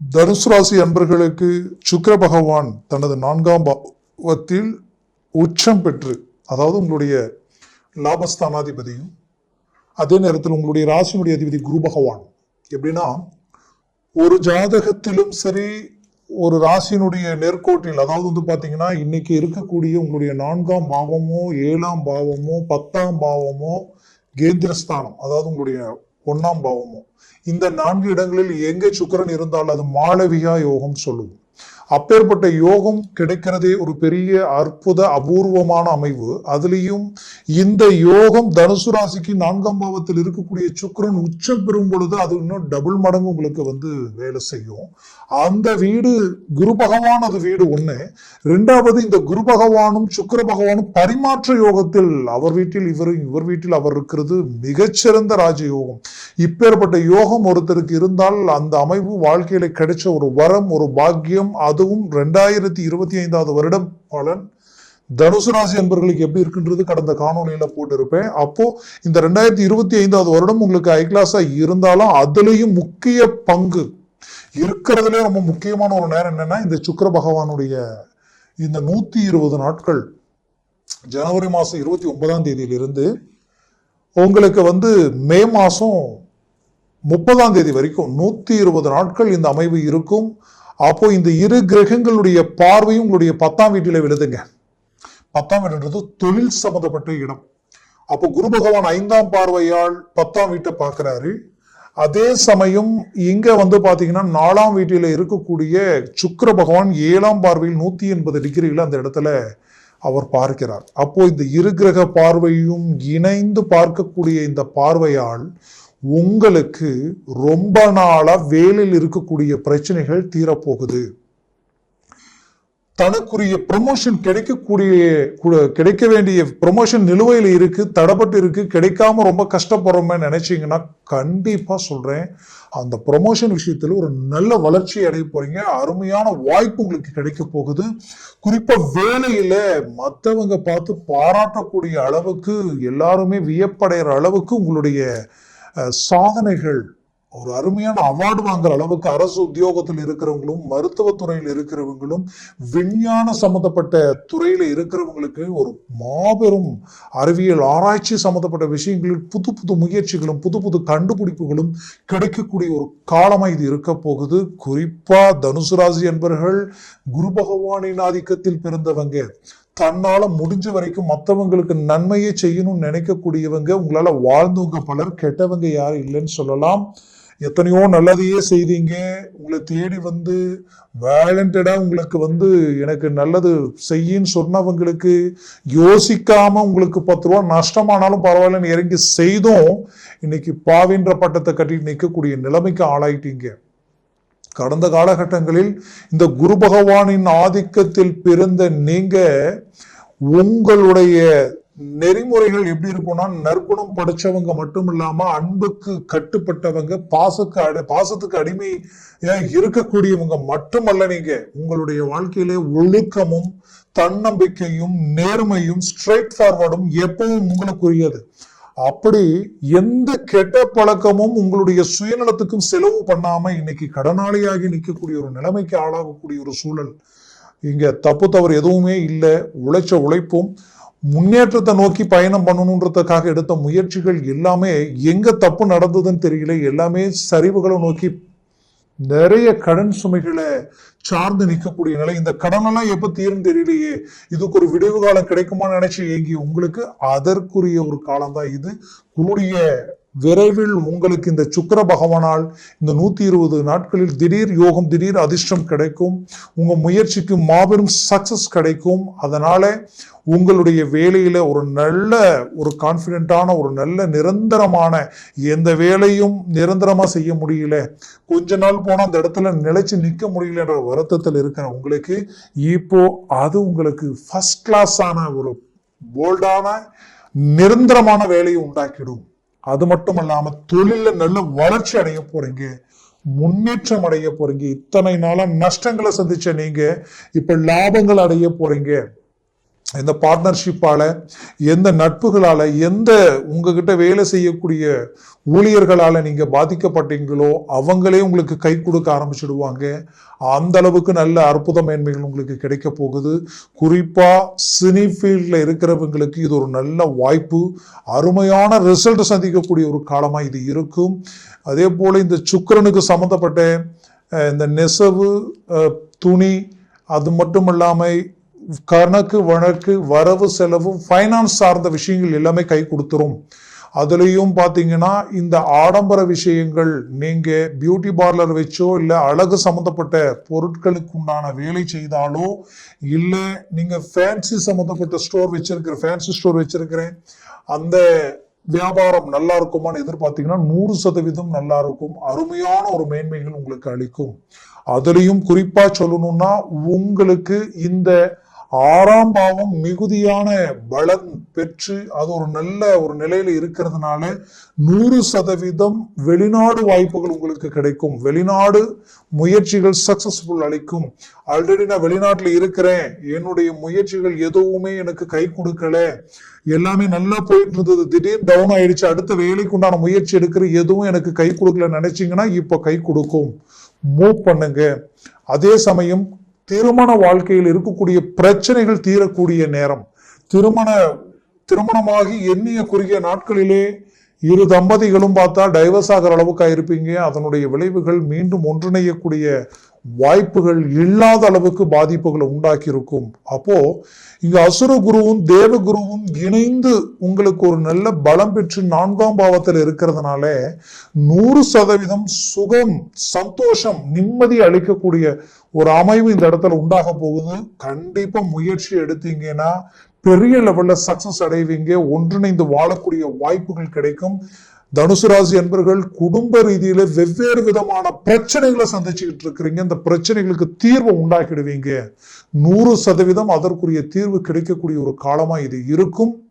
தனுசு ராசி அன்பர்களுக்கு சுக்கர பகவான் தனது நான்காம் பாவத்தில் உச்சம் பெற்று அதாவது உங்களுடைய லாபஸ்தானாதிபதியும் அதே நேரத்தில் உங்களுடைய ராசியினுடைய அதிபதி குரு பகவான். எப்படின்னா ஒரு ஜாதகத்திலும் சரி ஒரு ராசியினுடைய நேர்கோட்டில் அதாவது வந்து பார்த்தீங்கன்னா இன்னைக்கு இருக்கக்கூடிய உங்களுடைய நான்காம் பாவமோ ஏழாம் பாவமோ பத்தாம் பாவமோ கேந்திரஸ்தானம் அதாவது உங்களுடைய ஒன்னாம் பாவமும் இந்த நான்கு இடங்களில் எங்கே சுக்கரன் இருந்தால் அது மாளவிகா யோகம் சொல்லுவோம். அப்பேற்பட்ட யோகம் கிடைக்கிறதே ஒரு பெரிய அற்புத அபூர்வமான அமைவு. அதுலேயும் இந்த யோகம் தனுசு ராசிக்கு நான்காம் பாவத்தில் இருக்கக்கூடிய சுக்கரன் உச்சம் பெறும் பொழுது அது இன்னும் டபுள் மடங்கு உங்களுக்கு வந்து வேலை செய்யும். அந்த வீடு குரு பகவான் அது வீடு ஒன்று ரெண்டாவது இந்த குரு பகவானும் சுக்கர பகவானும் பரிமாற்ற யோகத்தில் அவர் வீட்டில் இவர் இவர் வீட்டில் அவர் இருக்கிறது மிகச்சிறந்த ராஜயோகம். இப்பேற்பட்ட யோகம் ஒருத்தருக்கு இருந்தால் அந்த அமைவு வாழ்க்கையில கிடைச்ச ஒரு வரம் ஒரு பாக்கியம் அதுவும் ரெண்டாயிரத்தி இருபத்தி ஐந்தாவது வருடம் பலன். தனுசு ராசி அன்பர்களுக்கு எப்படி இருக்குன்றது கடந்த காணொலியில போட்டிருப்பேன். அப்போ இந்த ரெண்டாயிரத்தி இருபத்தி ஐந்தாவது வருடம் உங்களுக்கு ஐ கிளாஸா இருந்தாலும் அதுலேயும் முக்கிய பங்கு. இருக்கிறதுலே ரொம்ப முக்கியமான ஒரு நேரம் என்னன்னா இந்த சுக்கர பகவானுடைய இந்த நூத்தி இருபது நாட்கள். ஜனவரி மாசம் இருபத்தி ஒன்பதாம் தேதியிலிருந்து உங்களுக்கு வந்து மே மாசம் முப்பதாம் தேதி வரைக்கும் நூத்தி இருபது நாட்கள் இந்த அமைவு இருக்கும். அப்போ இந்த இரு கிரகங்களுடைய பார்வையும் உங்களுடைய பத்தாம் வீட்டில விழுதுங்க. பத்தாம் வீடுன்றது தொழில் சம்பந்தப்பட்ட இடம். அப்போ குரு பகவான் ஐந்தாம் பார்வையால் பத்தாம் வீட்டை பார்க்கிறாரு. அதே சமயம் இங்க வந்து பாத்தீங்கன்னா நாலாம் வீட்டில இருக்கக்கூடிய சுக்கர பகவான் ஏழாம் பார்வையில் நூத்தி எண்பது டிகிரியில் அந்த இடத்துல அவர் பார்க்கிறார். அப்போ இந்த இரு கிரக பார்வையும் இணைந்து பார்க்கக்கூடிய இந்த பார்வையால் உங்களுக்கு ரொம்ப நாளா வேலையில் இருக்கக்கூடிய பிரச்சனைகள் தீரப்போகுது. தனக்குரிய ப்ரொமோஷன் கிடைக்கக்கூடிய கிடைக்க வேண்டிய ப்ரொமோஷன் நிலுவையில் இருக்கு தடப்பட்டு இருக்கு கிடைக்காம ரொம்ப கஷ்டப்படுறோமே நினைச்சீங்கன்னா கண்டிப்பா சொல்றேன். அந்த ப்ரொமோஷன் விஷயத்துல ஒரு நல்ல வளர்ச்சி அடைய போறீங்க. அருமையான வாய்ப்பு உங்களுக்கு கிடைக்க போகுது. குறிப்பா வேலையில மத்தவங்க பார்த்து பாராட்டக்கூடிய அளவுக்கு எல்லாருமே வியப்படைகிற அளவுக்கு உங்களுடைய சாதனைகள். ஒரு அருமையான அவார்டு வாங்குற அளவுக்கு அரசு உத்தியோகத்தில் இருக்கிறவங்களும் மருத்துவத்துறையில் இருக்கிறவங்களும் விஞ்ஞான சம்பந்தப்பட்ட துறையில் இருக்கிறவங்களுக்கு ஒரு மாபெரும் அறிவியல் ஆராய்ச்சி சம்பந்தப்பட்ட விஷயங்களில் புது புது முயற்சிகளும் புது புது கண்டுபிடிப்புகளும் கிடைக்கக்கூடிய ஒரு காலமாக இது இருக்க போகுது. குறிப்பாக தனுசு ராசி என்பர்கள் குரு பகவானின் ஆதிக்கத்தில் பிறந்தவங்க தன்னால முடிஞ்ச வரைக்கும் மற்றவங்களுக்கு நன்மையை செய்யணும்னு நினைக்கக்கூடியவங்க உங்களால வாழ்ந்தவங்க பலர் கெட்டவங்க யாரும் இல்லைன்னு சொல்லலாம். எத்தனையோ நல்லதையே செய்தீங்க. உங்களை தேடி வந்து வேலண்டடா உங்களுக்கு வந்து எனக்கு நல்லது செய்யின்னு சொன்னவங்களுக்கு யோசிக்காம உங்களுக்கு பத்து ரூபா நஷ்டமானாலும் பரவாயில்லன்னு இறங்கி செய்தும் இன்னைக்கு பாவின்ற பட்டத்தை கட்டிட்டு நிற்கக்கூடிய நிலைமைக்கு ஆளாயிட்டீங்க. கடந்த காலகட்டங்களில் இந்த குரு பகவானின் ஆதிக்கத்தில் பிறந்த நீங்க உங்களுடைய நெறிமுறைகள் எப்படி இருக்கும்னா நற்குணம் படைச்சவங்க மட்டும் இல்லாம அன்புக்கு கட்டுப்பட்டவங்க பாசக்கு அடி பாசத்துக்கு அடிமை இருக்கக்கூடியவங்க மட்டுமல்ல நீங்க. உங்களுடைய வாழ்க்கையிலே ஒழுக்கமும் தன்னம்பிக்கையும் நேர்மையும் ஸ்ட்ரைட் ஃபார்வர்டும் எப்பவும் உங்களுக்குரியது. அப்படி எந்த கெட்ட பழக்கமும் உங்களுடைய சுயநலத்துக்கும் செலவு பண்ணாம இன்னைக்கு கடனாளியாகி நிற்கக்கூடிய ஒரு நிலைமைக்கு ஆளாகக்கூடிய ஒரு சூழல். இங்க தப்பு தவறு எதுவுமே இல்லை. உழைச்ச உழைப்பும் முன்னேற்றத்தை நோக்கி பயணம் பண்ணணுன்றதுக்காக எடுத்த முயற்சிகள் எல்லாமே எங்க தப்பு நடந்ததுன்னு தெரியல. எல்லாமே சரிவுகளை நோக்கி நிறைய கடன் சுமைகளை சார்ந்து நிற்கக்கூடிய நிலை. இந்த கடனெல்லாம் எப்போ தீரும் தெரியலையே. இதுக்கு ஒரு விடுவு காலம் கிடைக்குமான்னு நினைச்சு ஏங்கி உங்களுக்கு அதற்குரிய ஒரு காலம்தான் இது. கூடிய விரைவில் உங்களுக்கு இந்த சுக்கர பகவானால் இந்த நூத்தி இருபது நாட்களில் திடீர் யோகம் திடீர் அதிர்ஷ்டம் கிடைக்கும். உங்க முயற்சிக்கு மாபெரும் சக்சஸ் கிடைக்கும். அதனால உங்களுடைய வேலையில ஒரு நல்ல ஒரு கான்பிடென்ட்டான ஒரு நல்ல நிரந்தரமான எந்த வேலையும் நிரந்தரமா செய்ய முடியல. கொஞ்ச நாள் போனா அந்த இடத்துல நிலைச்சு நிற்க முடியலன்ற வருத்தத்தில் இருக்கிற உங்களுக்கு இப்போ அது உங்களுக்கு ஃபர்ஸ்ட் கிளாஸான ஒரு போல்டான நிரந்தரமான வேலையை உண்டாக்கிடும். அது மட்டும் இல்லாம தொழில நல்ல வளர்ச்சி அடைய போறீங்க. முன்னேற்றம் அடைய போறீங்க. இத்தனை நாளா நஷ்டங்களை சந்திச்ச நீங்க இப்ப லாபங்கள் அடைய போறீங்க. எந்த பார்ட்னர்ஷிப்பால் எந்த நட்புகளால் எந்த உங்ககிட்ட வேலை செய்யக்கூடிய ஊழியர்களால் நீங்கள் பாதிக்கப்பட்டீங்களோ அவங்களே உங்களுக்கு கை கொடுக்க ஆரம்பிச்சிடுவாங்க. அந்த அளவுக்கு நல்ல அற்புத மேன்மைகள் உங்களுக்கு கிடைக்க போகுது. குறிப்பாக சினிஃபீல்டில் இருக்கிறவங்களுக்கு இது ஒரு நல்ல வாய்ப்பு. அருமையான ரிசல்ட் சந்திக்கக்கூடிய ஒரு காலமாக இது இருக்கும். அதே போல் இந்த சுக்கரனுக்கு சம்மந்தப்பட்ட இந்த நெசவு துணி அது மட்டும் இல்லாமல் கணக்கு வழக்கு வரவு செலவு ஃபைனான்ஸ் சார்ந்த விஷயங்கள் எல்லாமே கை கொடுத்துரும். அதுலேயும் பார்த்தீங்கன்னா இந்த ஆடம்பர விஷயங்கள் நீங்கள் பியூட்டி பார்லர் வச்சோ இல்லை அழகு சம்மந்தப்பட்ட பொருட்களுக்கு உண்டான வேலை செய்தாலோ இல்லை நீங்கள் ஃபேன்சி சம்மந்தப்பட்ட ஸ்டோர் வச்சிருக்கிற ஃபேன்சி ஸ்டோர் வச்சிருக்கிறேன் அந்த வியாபாரம் நல்லா இருக்குமான்னு எதிர்பார்த்தீங்கன்னா நூறு சதவீதம் நல்லா இருக்கும். அருமையான ஒரு மேன்மைகள் உங்களுக்கு அளிக்கும். அதுலேயும் குறிப்பாக சொல்லணும்னா உங்களுக்கு இந்த ஆறாம் பாவம் மிகுதியான பலன் பெற்று அது ஒரு நல்ல ஒரு நிலையில இருக்கிறதுனால நூறு சதவீதம் வெளிநாடு வாய்ப்புகள் உங்களுக்கு கிடைக்கும். வெளிநாடு முயற்சிகள் சக்சஸ்ஃபுல் அளிக்கும். ஆல்ரெடி நான் வெளிநாட்டில் இருக்கிறேன். என்னுடைய முயற்சிகள் எதுவுமே எனக்கு கை கொடுக்கல. எல்லாமே நல்லா போயிட்டு இருந்தது. திடீர்னு டவுன் ஆயிடுச்சு. அடுத்த வேலைக்கு உண்டான முயற்சி எடுக்கிற எதுவும் எனக்கு கை கொடுக்கல நினைச்சிங்கன்னா இப்போ கை கொடுக்கும். மூவ் பண்ணுங்க. அதே சமயம் திருமண வாழ்க்கையில் இருக்கக்கூடிய பிரச்சனைகள் தீரக்கூடிய நேரம். திருமண திருமணமாகி எண்ணிய குறுகிய நாட்களிலே இரு தம்பதிகளும் பார்த்தா டைவர்ஸ் ஆகிற அளவுக்கு ஆயிருப்பீங்க அதனுடைய விளைவுகள் மீண்டும் ஒன்றிணையக்கூடிய வாய்ப்புகள் இல்லாத அளவுக்கு பாதிப்புகளை உண்டாக்கி இருக்கும் அப்போ இங்க அசுர குருவும் தேவ குருவும் இணைந்து உங்களுக்கு ஒரு நல்ல பலம் பெற்று நான்காம் பாவத்தில் இருக்கிறதுனால நூறு சதவீதம் சுகம் சந்தோஷம் நிம்மதி அளிக்கக்கூடிய ஒரு அமைவு இந்த இடத்துல உண்டாக போகுது. கண்டிப்பா முயற்சி எடுத்தீங்கன்னா பெரிய லெவல்ல சக்சஸ் அடைவீங்க. ஒன்றிணைந்து வாழக்கூடிய வாய்ப்புகள் கிடைக்கும். தனுசு ராசி என்பர்கள் குடும்ப ரீதியில வெவ்வேறு விதமான பிரச்சனைகளை சந்திச்சுக்கிட்டு இருக்கிறீங்க. இந்த பிரச்சனைகளுக்கு தீர்வு உண்டாக்கிடுவீங்க. நூறு சதவீதம் அதற்குரிய தீர்வு கிடைக்கக்கூடிய ஒரு காலமா இது இருக்கும்.